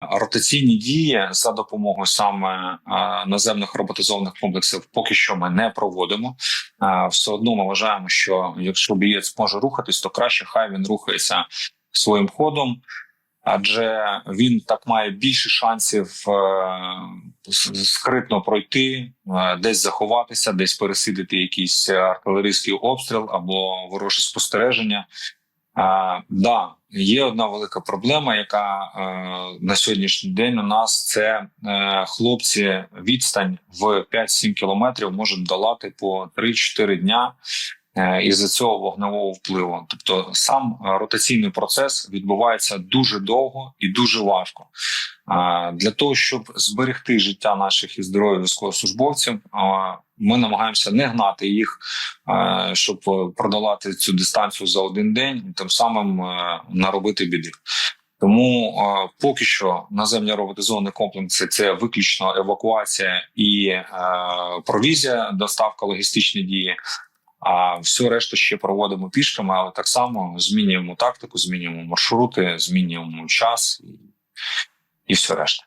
Ротаційні дії за допомогою саме е, наземних роботизованих комплексів поки що ми не проводимо. Е, Все одно ми вважаємо, що якщо бієць може рухатись, то краще хай він рухається своїм ходом, адже він так має більше шансів е, скритно пройти, десь заховатися, десь пересидити якийсь артилерійський обстріл або вороже спостереження. А, да, є одна велика проблема, яка е, на сьогоднішній день у нас це е, хлопці відстань в 5-7 кілометрів можуть долати по 3-4 дня е, із-за цього вогневого впливу. Тобто сам ротаційний процес відбувається дуже довго і дуже важко. Для того щоб зберегти життя наших і здоров'я військовослужбовців, ми намагаємося не гнати їх, щоб е, продолати цю дистанцію за один день, і тим самим е, наробити біди. Тому е, поки що наземні роботизовані комплекси це виключно евакуація і провізія, доставка логістичні дії. А все решту ще проводимо пішками, але так само змінюємо тактику, змінюємо маршрути, змінюємо час і все решта.